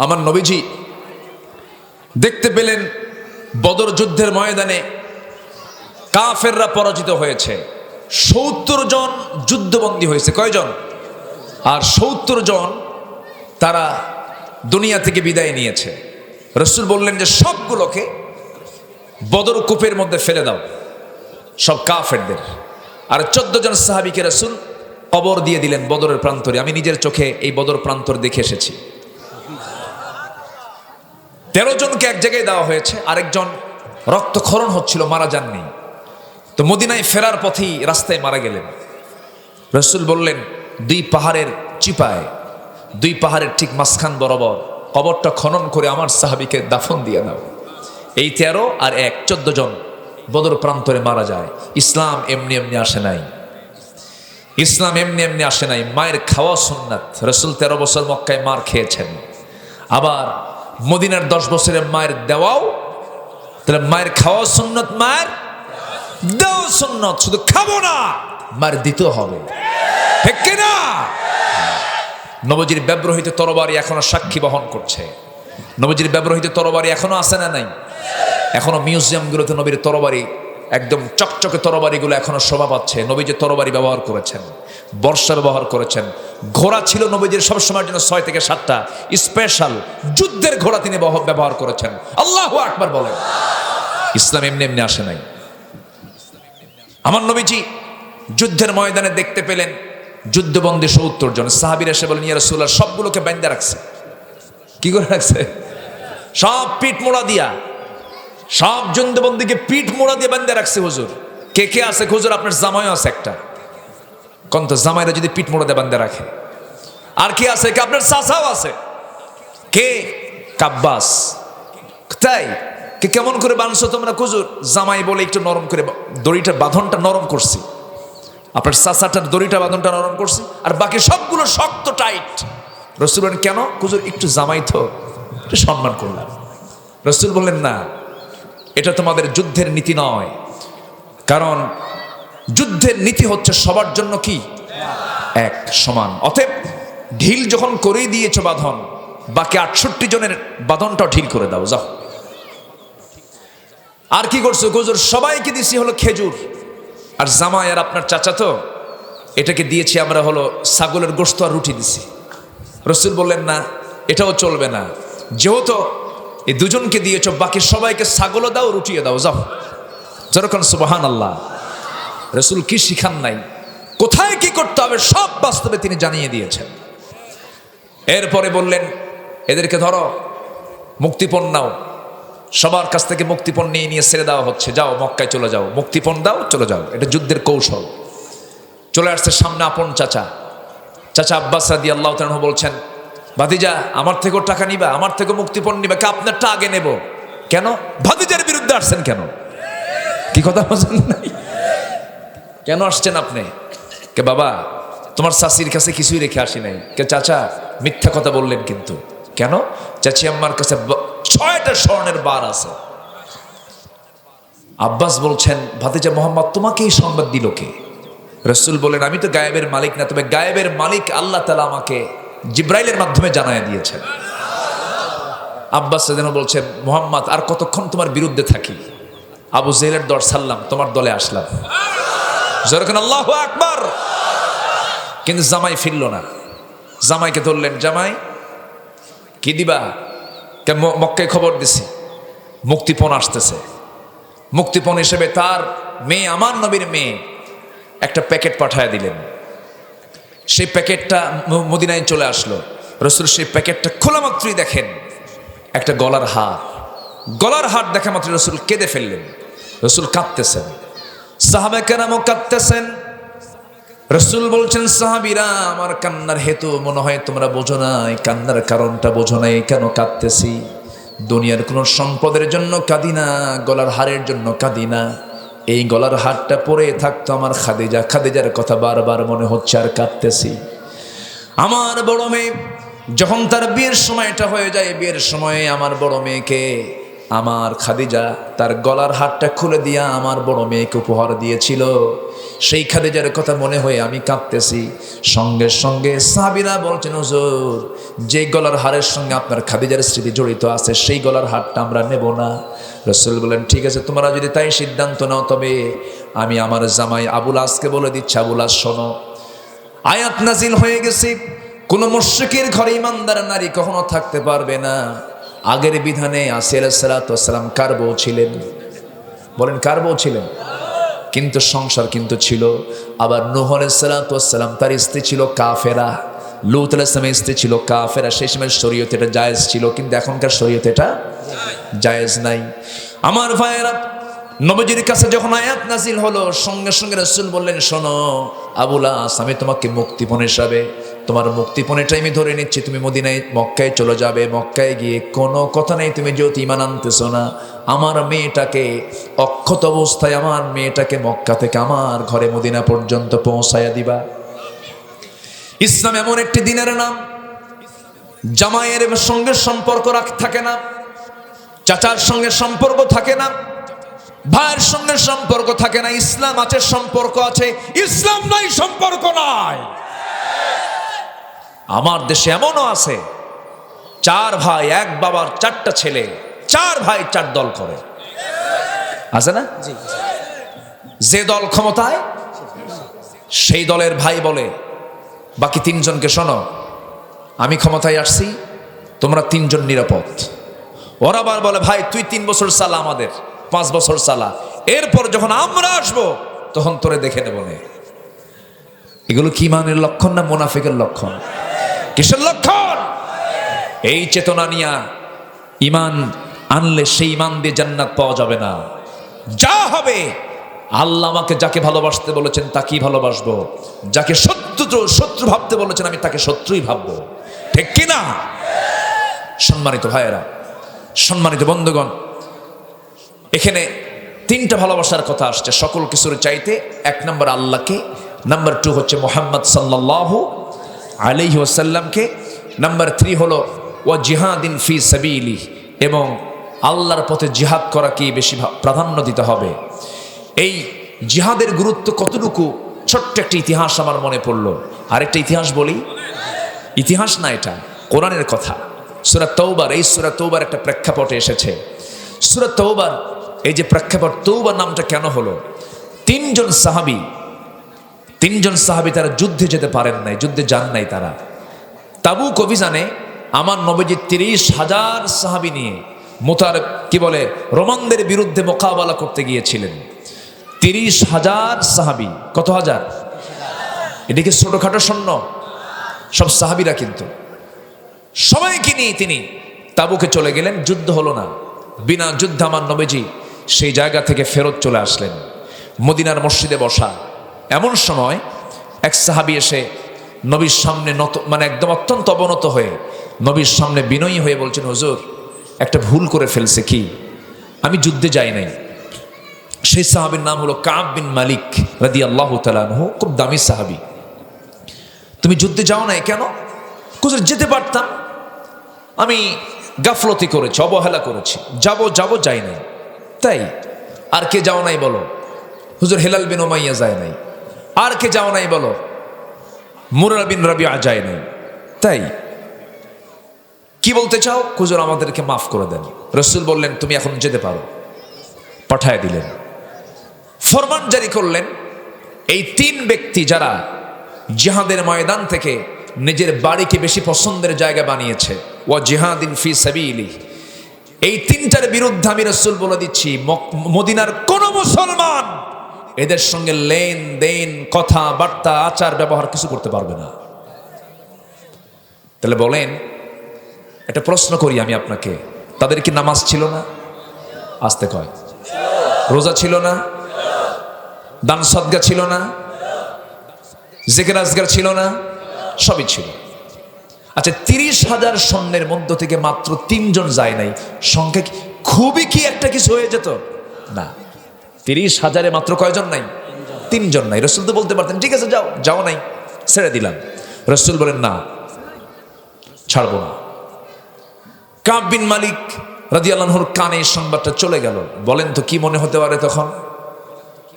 আমার নবীজি দেখতে পেলেন বদর যুদ্ধের ময়দানে কাফেররা পরাজিত হয়েছে। সত্তর জন যুদ্ধবন্দী হয়েছে। কয়জন? আর সত্তর জন তারা দুনিয়া থেকে বিদায় নিয়েছে। রসুল বললেন যে, সবগুলোকে বদর কূপের মধ্যে ফেলে দাও। সব কাফেরদের। আর চোদ্দ জন সাহাবিকে রসুল কবর দিয়ে দিলেন বদরের প্রান্তরে। আমি নিজের চোখে এই বদর প্রান্তর দেখে এসেছি। তেরো জনকে এক জায়গায় দেওয়া হয়েছে, আরেকজন রক্তক্ষরণ হচ্ছিল, মারা যাননি। তো মদিনায় ফেরার পথেই রাস্তায় মারা গেলেন। রসুল বললেন, দুই পাহাড়ের চিপায়, দুই পাহাড়ের ঠিক মাঝখান বরাবর কবরটা খনন করে আমার সাহাবিকে দাফন দিয়ে দাও। এই তেরো আর এক, চোদ্দ জন বদর প্রান্তরে মারা যায়। ইসলাম এমনি এমনি আসে নাই। ইসলাম এমনি এমনি আসে নাই। মায়ের খাওয়া সুন্নাত। রসুল তেরো বছর মক্কায় মার খেয়েছেন। আবার মদিনার দশ বছরের মায়ের দেওয়াও, তাহলে মায়ের খাওয়া সুন্নত, মায়ের দেওয়া সুন্নত, শুধু খাব না, মায়ের দিতে হবে। ঠিক নবজির ব্যবহৃত তরবারি এখনও সাক্ষী বহন করছে। নবজির ব্যবহৃত তরবারি এখনও আছে না নাই? এখনও মিউজিয়ামগুলোতে নবীর তরবারি একদম চকচকে তরবারিগুলো এখনও শোভা পাচ্ছে। নবী যে তরবারি ব্যবহার করেছেন বর্ষা ব্যবহার করেছেন, ঘোড়া ছিল নবীজির সবসময়ের জন্য ছয় থেকে সাতটা স্পেশাল যুদ্ধের ঘোড়া তিনি ব্যবহার করেছেন। আল্লাহ আকবার বলেন। ইসলাম এমনি এমনি আসে নাই। আমার নবীজি যুদ্ধের ময়দানে দেখতে পেলেন যুদ্ধবন্দী সত্তর জন। সাহাবির এসে বলেন, ইয়া রাসূলুল্লাহ, সবগুলোকে বাইন্দা রাখছে। কি করে রাখছে? সব পিঠ মোড়া দিয়া। সব যুদ্ধবন্দীকে পিঠ মোড়া দিয়ে বান্ধে রাখছে হুজুর। কে কে আছে হুজুর? আপনার জামাইও আছে একটা। কোন তো জামাইরা যদি পিঠ মোড়া দিয়ে বান্ধে রাখে। আর কে আছে? কি? আপনার চাচাও আছে। কে? কাব্বাস। তাই? কে কেমন করে বানছো তোমরা কুজুর জামাই বলে একটু নরম করে দড়িটা, বাঁধনটা নরম করছি। আপনার চাচাটার দড়িটা, বাঁধনটা নরম করছি। আর বাকি সবগুলো শক্ত, টাইট। রসুল বলেন, কেন? কুজুর একটু জামাই তো সম্মান করলাম। রসুল বললেন, না। এটা তোমাদের যুদ্ধের নীতি নয়। কারণ যুদ্ধের নীতি হচ্ছে সবার জন্য কি? এক, সমান। অতএব ঢিল যখন করেই দিয়েছ বাঁধন, বাকি আটষট্টি জনের বাঁধনটাও ঢিল করে দাও, যাও। আর কি করছ? গজুর সবাইকে দিছি হলো খেজুর। আর জামাই আর আপনার চাচা তো, এটাকে দিয়েছি আমরা হলো ছাগলের গোস্ত আর রুটি দিছি। রসুল বললেন, না, এটাও চলবে না। যেহেতু এই দুজনকে দিয়েছ, বাকি সবাইকে ছাগলও দাও রুটিয়ে দাও, যাও। যেরকম সুবাহান আল্লাহ রসুল কি শিখান নাই? কোথায় কি করতে হবে, সব বাস্তবে তিনি জানিয়ে দিয়েছেন। এরপরে বললেন, এদেরকে ধরো, মুক্তিপণ নাও। সবার কাছ থেকে মুক্তিপণ নিয়ে নিয়ে ছেড়ে দেওয়া হচ্ছে। যাও, মক্কায় চলে যাও। মুক্তিপণ দাও, চলে যাও। এটা যুদ্ধের কৌশল। চলে আসছে সামনে আপন চাচা। চাচা আব্বাস রাদি আল্লাহ বলছেন ভাতিজা, আমার থেকেও টাকা নিবা, আমার থেকে মুক্তিপণ নিবা, কে আপনারটা আগে নেব? কেন? ভাতিজার বিরুদ্ধে আসছেন কেন? কি কথা বলছেন? কেন আসছেন আপনি? কে বাবা, তোমার শাশির কাছে কিছুই রেখে আসি নাই। কে চাচা, মিথ্যা কথা বললেন কিন্তু। কেন? চাচি আম্মার কাছে ছয়টা স্বর্ণের বার আছে। আব্বাস বলছেন, ভাতিজা মোহাম্মদ, তোমাকে এই সংবাদ দিল কে? রসুল বলেন, আমি তো গায়েবের মালিক না, তবে গায়েবের মালিক আল্লাহ তালা আমাকে জিব্রাইলের মাধ্যমে জানায় দিয়েছেন আব্বাস যেন বলছেন মোহাম্মদ, আর কতক্ষণ তোমার বিরুদ্ধে থাকি? আবু জেলের দর সাল্লাম, তোমার দলে আসলাম। যেরকম আল্লাহ আকবার! কিন্তু জামাই ফিরল না। জামাইকে ধরলেন, জামাই, কি দিবা? কে ম- মক্কায় খবর দিছি। মুক্তিপণ আসতেছে। মুক্তিপণ হিসেবে তার মেয়ে, আমার নবীর মেয়ে, একটা প্যাকেট পাঠায় দিলেন। সেই প্যাকেটটা মদিনায় চলে আসলো। রসুল সেই প্যাকেটটা খোলা মাত্রই দেখেন, একটা গলার হার। গলার হার দেখা মাত্র রসুল কেঁদে ফেললেন। রসুল কাঁদতেছেন। সাহাবে কেনামও কাঁদতেছেন। রসুল বলছেন, সাহাবিরা, আমার কান্নার হেতু মনে হয় তোমরা বোঝো না এই কান্নার কারণটা বোঝো না এই কেন কাঁদতেছি? দুনিয়ার কোনো সম্পদের জন্য কাঁদি না, গলার হারের জন্য কাঁদি না। এই গলার হারটা পরে থাকতো আমার খাদিজা। খাদিজার কথা বারবার মনে হচ্ছে আর কাঁদতেছি। আমার বড় মেয়ে, যখন তার বিয়ের সময়টা হয়ে যায়, বিয়ের সময়ে আমার বড় মেয়েকে, আমার খাদিজা তার গলার হারটা খুলে দিয়া আমার বড় মেয়েকে উপহার দিয়েছিল। সেই খাদিজার কথা মনে হয়ে আমি কাঁদতেছি। সঙ্গে সঙ্গে সাবিরা বলছেন, হুজুর, যে গলার হারের সঙ্গে আপনার খাদিজার স্মৃতি জড়িত আছে, সেই গলার হারটা আমরা নেব না। রসুল বলেন, ঠিক আছে, তোমরা যদি তাই সিদ্ধান্ত নাও, তবে আমি আমার জামাই আবুল আসকে বলে দিচ্ছি, আবুল আস শোনো। আয়াত নাজিল হয়ে গেছে। কোন মুশ্রিকের ঘরে ইমানদার নারী কখনো থাকতে পারবে না। আগের বিধানে আসির সালাতাম কার বউ ছিলেন? বলেন, কার বউ ছিলেন? কিন্তু সংসার কিন্তু ছিল। আবার নোহর সালাতাম তার স্ত্রী ছিল কাফেরা। লুত আলাইসলামের স্ত্রী ছিল কাফেরা। সেই সময় শরীয়তে এটা জায়েজ ছিল, কিন্তু এখনকার শরীয়তে এটা জায়েজ নাই। আমার ভাইয়েরা, নবজির কাছে যখন আয়াত নাজিল হলো, সঙ্গে সঙ্গে রসুল বললেন, শোনো আবুলাস আমি তোমাকে মুক্তিপণ হিসাবে, তোমার মুক্তিপণেটাই আমি ধরে নিচ্ছি। তুমি মদিনায়, মক্কায় চলে যাবে। মক্কায় গিয়ে কোনো কথা নেই, তুমি যেহেতু ইমান আনতেছো না। আমার মেয়েটাকে অক্ষত অবস্থায়, আমার মেয়েটাকে মক্কা থেকে আমার ঘরে মদিনা পর্যন্ত পৌঁছায়া দিবা। ইসলাম এমন একটি দিনের নাম, জামাইয়ের সঙ্গে সম্পর্ক রাখ থাকে না। চাচার সঙ্গে সম্পর্ক থাকে না ভাইয়ের সঙ্গে সম্পর্ক থাকে না ইসলাম আছে সম্পর্ক আছে ইসলাম নাই সম্পর্ক নাই। আমার দেশে এমনও আছে চার ভাই এক বাবার চারটা ছেলে চার ভাই চার দল করে। আছে না? যে দল ক্ষমতায় সেই দলের ভাই বলে বাকি তিনজনকে শোনো আমি ক্ষমতায় আসছি তোমরা তিনজন নিরাপদ। ওরা আবার বলে, ভাই, তুই তিন বছর চালা আমাদের, পাঁচ বছর চালা। এরপর যখন আমরা আসব, তখন তোরে দেখে নেব নে। এগুলো কি মানের লক্ষণ না মুনাফিকের লক্ষণ? কিসের লক্ষণ? এই চেতনা নিয়া ইমান আনলে সেই ইমান দিয়ে জান্নাত পাওয়া যাবে না। যা হবে, আল্লাহ আমাকে যাকে ভালোবাসতে বলেছেন তাকেই ভালোবাসবো। যাকে শত্রু শত্রু ভাবতে বলেছেন আমি তাকে শত্রুই ভাববো। ঠিক কিনা? সম্মানিত ভাইয়েরা সম্মানিত বন্ধুগণ, এখানে তিনটা ভালোবাসার কথা আসছে। সকল কিছুর চাইতে এক নম্বর আল্লাহকে, নাম্বার টু হচ্ছে মোহাম্মদ সাল্লাহ আলিহি ওসাল্লামকে নাম্বার থ্রি হলো ও জিহাদিন ফি সাবিলি, এবং আল্লাহর পথে জিহাদ করাকে বেশি প্রাধান্য দিতে হবে। এই জিহাদের গুরুত্ব কতটুকু? ছোট্ট একটা ইতিহাস আমার মনে পড়ল। আরেকটা ইতিহাস বলি? ইতিহাস না এটা, কোরআনের কথা। সুরাত তৌবার এই সুরাত তৌবার একটা প্রেক্ষাপটে এসেছে। সুরাত তৌবার এই যে প্রেক্ষাপট তৌবা নামটা কেন হলো? তিনজন সাহাবি তিনজন সাহাবি তারা যুদ্ধে যেতে পারেন নাই, যুদ্ধে যান নাই তারা। তাবুক অভিযানে আমার নবীজি তিরিশ হাজার সাহাবি নিয়ে মোতার, কি বলে, রোমানদের বিরুদ্ধে মোকাবেলা করতে গিয়েছিলেন। তিরিশ হাজার সাহাবি, কত হাজার? এদিকে ছোটখাটো সৈন্য, সব সাহাবিরা কিন্তু। সবাইকে নিয়ে তিনি তাবুকে চলে গেলেন, যুদ্ধ হলো না। বিনা যুদ্ধে আমার নবীজি সেই জায়গা থেকে ফেরত চলে আসলেন, মদিনার মসজিদে বসা। এমন সময় এক সাহাবি এসে নবীর সামনে নত মানে একদম অত্যন্ত অবনত হয়ে নবীর সামনে বিনয়ী হয়ে বলছেন, হুজুর, একটা ভুল করে ফেলছে কি? আমি যুদ্ধে যাই নাই। সেই সাহাবির নাম হলো কাব বিন মালিক রাদি আল্লাহ তালানহু খুব দামি সাহাবি। তুমি যুদ্ধে যাও নাই কেন? কুজুর যেতে পারতাম। আমি গাফলতি করেছি, অবহেলা করেছি। যাব যাব, যাই নাই। তাই? আর কে যাও নাই বলো? হুজুর হেলাল বিন ওমাইয়া যায় নাই। আর কে যাও নাই বলো? মুরাল বিন রাবিয়া যায় নাই। তাই? কি বলতে চাও? হুজুর, আমাদেরকে মাফ করে দেন। রসুল বললেন, তুমি এখন যেতে পারো। পাঠায় দিলেন। ফরমান জারি করলেন। এই তিন ব্যক্তি যারা জিহাদের ময়দান থেকে নিজের বাড়িকে বেশি পছন্দের জায়গা বানিয়েছে। ও জিহাদিন ফি সাবিলি। এই তিনটার বিরুদ্ধে আমি রসুল বলে দিচ্ছি মদিনার কোন মুসলমান এদের সঙ্গে লেন দেন কথা বার্তা আচার ব্যবহার কিছু করতে পারবে না। তাহলে বলেন, একটা প্রশ্ন করি আমি আপনাকে, তাদের কি নামাজ ছিল না? আসতে কয়। রোজা ছিল না? দান সদ্গা ছিল না? জেকের আজগার ছিল না? সবই ছিল। আচ্ছা তিরিশ হাজার সৈন্যের মধ্য থেকে মাত্র তিনজন যায় নাই। সংখ্যা খুবই কি একটা কিছু হয়ে যেত? না। তিরিশ হাজারে মাত্র কয়জন নাই? তিনজন নাই। রসুল তো বলতে পারতেন, ঠিক আছে, যাও যাও নাই, ছেড়ে দিলাম। রসুল বলেন, না, ছাড়বো না। কাব বিন মালিক রাজি আল্লাহর কানে সংবাদটা চলে গেল। বলেন তো, কি মনে হতে পারে তখন?